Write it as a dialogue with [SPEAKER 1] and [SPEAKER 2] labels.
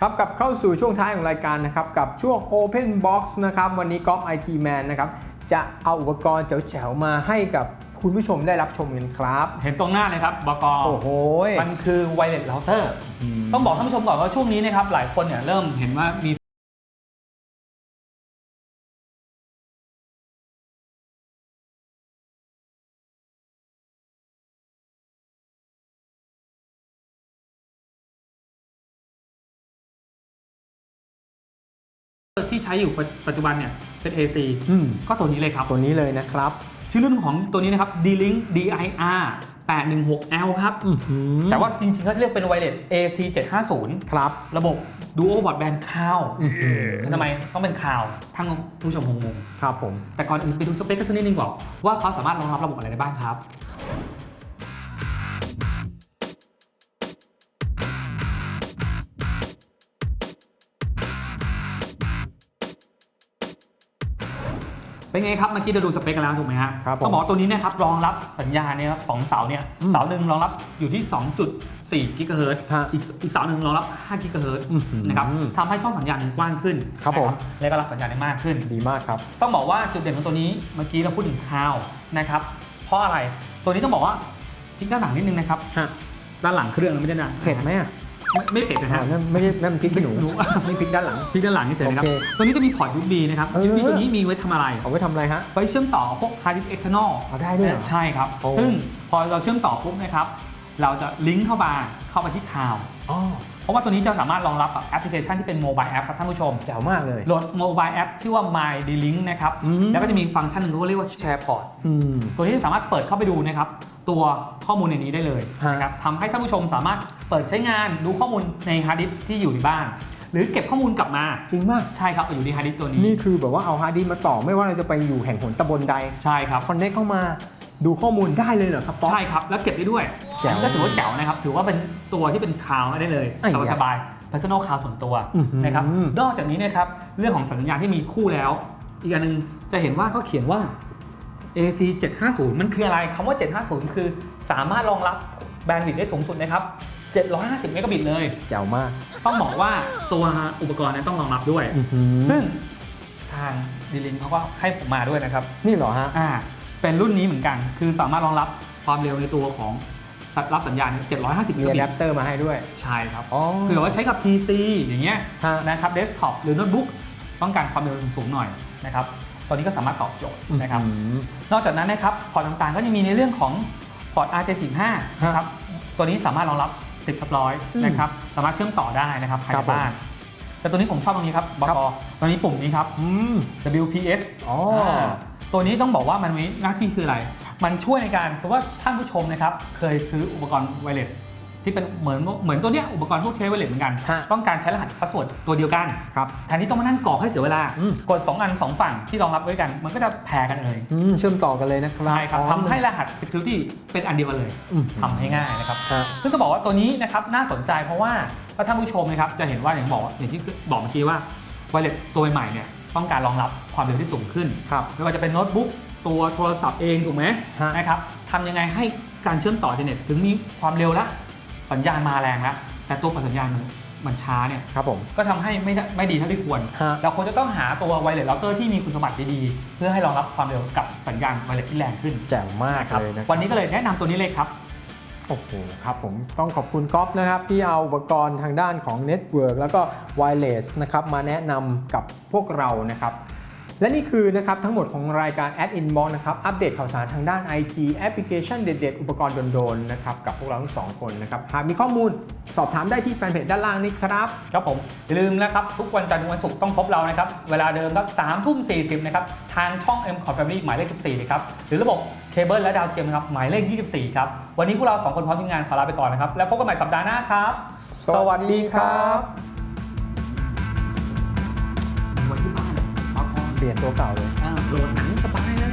[SPEAKER 1] ครับกลับเข้าสู่ช่วงท้ายของรายการนะครับกับช่วง Open Box นะครับวันนี้ก๊อฟไอทีแมนนะครับจะเอาอุปกรณ์แจ๋วๆมาให้กับคุณผู้ชมได้รับชมกันครับ
[SPEAKER 2] เห็นตรงหน้าเลยครับบก
[SPEAKER 1] โอ้โห
[SPEAKER 2] มันคือไวเลสเราเตอร์ต้องบอกท่านผู้ชมก่อนว่าช่วงนี้นะครับหลายคนเนี่ยเริ่มเห็นว่ามี ที่ใช้อยู่ปัจจุบันเนี่ยเป็น AC
[SPEAKER 1] อืม
[SPEAKER 2] ก็ตัวนี้เลยครับ
[SPEAKER 1] ตัวนี้เลยนะครับ
[SPEAKER 2] ชื่อรุ่นของตัวนี้นะครับ D-Link DIR 816L ครับแต่ว่าจริงๆเขาเรียกเป็นไวเลส AC 750
[SPEAKER 1] ครับ
[SPEAKER 2] ระบบ Dual Broadband Cloud
[SPEAKER 1] อื้อหือ
[SPEAKER 2] ทำไมต้องเป็นคลาวทั้งผู้ชมคงงง
[SPEAKER 1] ครับผม
[SPEAKER 2] แต่ก่อนอื่นไปดูสเปคกันสักนิดนึงก่อนว่าเขาสามารถรองรับระบบอะไรได้บ้างครับ เป็นไงครับเมื่อกี้เราดูสเปคกันแล้วถูกไหมฮะ
[SPEAKER 1] ครับผม
[SPEAKER 2] ต้องบอกว่าตัวนี้นะครับรองรับสัญญาณเนี่ยครับสองเสาเนี่ย
[SPEAKER 1] อืม
[SPEAKER 2] เสาหนึ่งรองรับอยู่ที่ 2.4กิกะเฮิรตซ์
[SPEAKER 1] ฮะ
[SPEAKER 2] อีกอีกเสาหนึ่งรองรับ5กิกะเฮิรตซ์
[SPEAKER 1] อื้อหือ
[SPEAKER 2] นะครับทำให้ช่องสัญญาณมันกว้างขึ้น
[SPEAKER 1] ครับผม
[SPEAKER 2] นะและก็รับสัญญาณได้มากขึ้น
[SPEAKER 1] ดีมากครับ
[SPEAKER 2] ต้องบอกว่าจุดเด่นของตัวนี้เมื่อกี้เราพูดถึงคลาวนะครับเพราะอะไรตัวนี้ต้องบอกว่าพลิกด้านหลังนิดนึงนะครับ
[SPEAKER 1] ฮะ
[SPEAKER 2] ด้านหลังเครื่องไม่ได้นะ
[SPEAKER 1] เผ็ดไหมอะ
[SPEAKER 2] ไม่ไม่เผ็ดนะ
[SPEAKER 1] อ๋
[SPEAKER 2] ฮะ
[SPEAKER 1] อนั่นไม่ใช่นั่นพริกขี้หนู
[SPEAKER 2] หนู
[SPEAKER 1] นี่พริกด้านหลัง
[SPEAKER 2] พลิกด้านหลังเฉยๆนะครับ
[SPEAKER 1] โอเค
[SPEAKER 2] ตัวนี้จะมีพอร์ต USB นะครับ
[SPEAKER 1] เออ
[SPEAKER 2] USB ตัวนี้มีไว้ทำอะไร
[SPEAKER 1] เอาไว้ทำอะไรฮะ
[SPEAKER 2] ไว้เชื่อมต่อพวก hard disk external
[SPEAKER 1] เอาได้ด้วยเหรอ
[SPEAKER 2] ใช่ครับ
[SPEAKER 1] โอ้
[SPEAKER 2] ซึ่งพอเราเชื่อมต่อปุ๊บนะครับ เราจะลิงก์เข้ามาเข้าไปที่คลาว
[SPEAKER 1] อ๋อ
[SPEAKER 2] เพ ราะว่าตัวนี้จะสามารถรองรับกับแอปพลิเคชันที่เป็นโมบายแอปครับท่านผู้ชม
[SPEAKER 1] แจ๋วมากเลย
[SPEAKER 2] โหลดโมบายแอปชื่อว่า My D-Link นะครับ
[SPEAKER 1] อืม
[SPEAKER 2] แล้วก็จะมีฟังก์ชันหนึ่งที่เรียกว่า Share Port
[SPEAKER 1] อืม
[SPEAKER 2] ตัวนี้สามารถเปิดเข้าไปดูนะครับตัวข้อมูลในนี้ได้เลย
[SPEAKER 1] ฮะ
[SPEAKER 2] นะครับทำให้ท่านผู้ชมสามารถเปิดใช้งานดูข้อมูลในฮาร์ดดิสก์ที่อยู่ในบ้านหรือเก็บข้อมูลกลับมา
[SPEAKER 1] จริงมาก
[SPEAKER 2] ใช่ครับอยู่ในฮาร์ดดิสก์ตัวนี้
[SPEAKER 1] นี่คือแบบว่าเอาฮาร์ดดิสก์มาต่อไม่ว่าเราจะไปอยู่แห่งหนตำบลใด
[SPEAKER 2] ใช่ครับ
[SPEAKER 1] คอนเนคเข้ามา ดูข้อมูลได้เลยเหรอครับป๊อก
[SPEAKER 2] ใช่ครับ แล้วเก็บได้ด้วย
[SPEAKER 1] แจ๋ว
[SPEAKER 2] อันนี้ก็ถือว่าแจ๋วนะครับ ถือว่าเป็นตัวที่เป็นคลาวด์ได้เลย
[SPEAKER 1] ไอ้ยะ
[SPEAKER 2] สบายๆ personal cloud ส่วนตัว
[SPEAKER 1] อื้อหือ
[SPEAKER 2] นะครับนอกจากนี้นะครับเรื่องของสัญญาณที่มีคู่แล้ว อีกอันหนึงจะเห็นว่าเขาเขียนว่า AC 750 มันคืออะไรคำว่า 750 คือสามารถรองรับแบนด์วิดต์ได้สูงสุดนะครับ 750 เมกะบิตเลย
[SPEAKER 1] แจ๋วมาก
[SPEAKER 2] ต้องบอกว่าตัวอุปกรณ์เนี้ต้องรองรับด้วย
[SPEAKER 1] ซึ่ง
[SPEAKER 2] ซึ่งทางดีลิงเขาก็ให้ผมมาด้วยนะครับ
[SPEAKER 1] นี่เหรอฮะ
[SPEAKER 2] อ่า เป็นรุ่นนี้เหมือนกัน คือสามารถรองรับความเร็วในตัวของรับสัญญาณ 750
[SPEAKER 1] มี
[SPEAKER 2] เม
[SPEAKER 1] อะ
[SPEAKER 2] กะบิ
[SPEAKER 1] แด
[SPEAKER 2] ต
[SPEAKER 1] ปเตอร์มาให้ด้วย
[SPEAKER 2] ใช่ครับ
[SPEAKER 1] อ๋อ
[SPEAKER 2] เผื่อว่าใช้กับ PC อย่างเงี้ย
[SPEAKER 1] ฮะ
[SPEAKER 2] นะครับเดสก์ท็อปหรือโน้ตบุ๊กต้องการความเร็วสูงๆหน่อยนะครับตอนนี้ก็สามารถตอบโจทย์นะครับ
[SPEAKER 1] อืม
[SPEAKER 2] นอกจากนั้นนะครับพอร์ตต่างๆ ก็จะมีในเรื่องของพอร์ต RJ45 นะครับตัวนี้สามารถรองรับ 10ทับร้อย
[SPEAKER 1] อืม
[SPEAKER 2] นะครับสามารถเชื่อมต่อได้นะครับภาย
[SPEAKER 1] ครั
[SPEAKER 2] ใน
[SPEAKER 1] บผม
[SPEAKER 2] บ้านแต่ตัวนี้ผมชอบตรงนี้ครับบ
[SPEAKER 1] ครับ
[SPEAKER 2] กตัวนี้ปุ่มนี้ครับ
[SPEAKER 1] อืม
[SPEAKER 2] WPS
[SPEAKER 1] อ๋อา
[SPEAKER 2] ตัวนี้ต้องบอกว่ามันมีหน้าที่คืออะไร มันช่วยในการสมมติว่าท่านผู้ชมนะครับเคยซื้ออุปกรณ์ไวเลสที่เป็นเหมือนเหมือนตัวเนี้ยอุปกรณ์พวกใช้ไวเลสเหมือนกัน
[SPEAKER 1] ฮะ
[SPEAKER 2] ต้องการใช้รหัสพาสเวิร์ดตัวเดียวกัน
[SPEAKER 1] ครับ
[SPEAKER 2] แทนที่ต้องมานั่งกรอกให้เสียเวลา
[SPEAKER 1] อืม
[SPEAKER 2] กด 2 อัน 2 ฝั่งที่รองรับไว้กัน มันก็จะแพรกันเลย
[SPEAKER 1] อืมเชื่อมต่อกันเลยนะครับ
[SPEAKER 2] ใช่ครับ
[SPEAKER 1] อ๋อ
[SPEAKER 2] ทำให้รหัส security เป็นอันเดียวกันเลย
[SPEAKER 1] อืม
[SPEAKER 2] ทำให้ง่ายนะครับ
[SPEAKER 1] ฮะ
[SPEAKER 2] ซึ่งจะบอกว่าตัวนี้นะครับน่าสนใจเพราะว่าถ้าท่านผู้ชมนะครับจะเห็นว่าอย่างบอกอย่างที่บอกเมื่อกี้ว่าไวเลสตัวใหม่เนี่ย ต้องการรองรับความเร็วที่สูงขึ้น
[SPEAKER 1] ครับ
[SPEAKER 2] ไม่ว่าจะเป็นโน้ตบุ๊กตัวโทรศัพท์เองถูกไหม
[SPEAKER 1] ฮะ
[SPEAKER 2] นะครับทำยังไงให้การเชื่อมต่ออินเทอร์เน็ตถึงมีความเร็วละสัญญาณมาแรงแล้วแต่ตัวปฏิสัญญาณมันมันช้าเนี่ย
[SPEAKER 1] ครับผม
[SPEAKER 2] ก็ทำให้ไม่ได้ไม่ดีเท่าที่ควร
[SPEAKER 1] ฮะ
[SPEAKER 2] เราควรจะต้องหาตัวไวเลสเราเตอร์ที่มีคุณสมบัติดีๆ เพื่อให้รองรับความเร็วกับสัญญาณไวเลสที่แรงขึ้น
[SPEAKER 1] แจ๋วมาก
[SPEAKER 2] ครับ
[SPEAKER 1] เลยนะ
[SPEAKER 2] วันนี้ก็เลยแนะนำตัวนี้เลยครับ
[SPEAKER 1] โอ้โหครับผมต้องขอบคุณก๊อฟนะครับ ที่เอาอุปกรณ์ทางด้านของ Network แล้วก็ Wireless นะครับมาแนะนำกับพวกเรานะครับ และนี่คือนะครับทั้งหมดของรายการ Ad Inbox นะครับ อัปเดตข่าวสารทางด้าน IT แอปพลิเคชันเด็ดๆ อุปกรณ์โดนๆนะครับกับพวกเราทั้งสองคนนะครับ หากมีข้อมูลสอบถามได้ที่แฟนเพจด้านล่างนี้ครับ
[SPEAKER 2] ครับผม อย่าลืมนะครับ ทุกวันจันทร์ถึงวันศุกร์ต้องพบเรานะครับ เวลาเดิมครับสามทุ่มสี่สิบนะครับ ทางช่อง M c o t Family หมายเลข 14นะครับหรือระบบ เคเบิลและดาวเทียมนะครับหมายเลข 24 ครับ วันนี้พวกเราสองคนพร้อมทีมงานขอลาไปก่อนนะครับ แล้วพบกันใหม่สัปดาห์หน้าครับ
[SPEAKER 1] สวัสดีครับ
[SPEAKER 2] ไว้ที่บ้านมาคอน
[SPEAKER 1] เปลี่ยนตัวเก่าเลย
[SPEAKER 2] อ่าโหลดหนังสบาย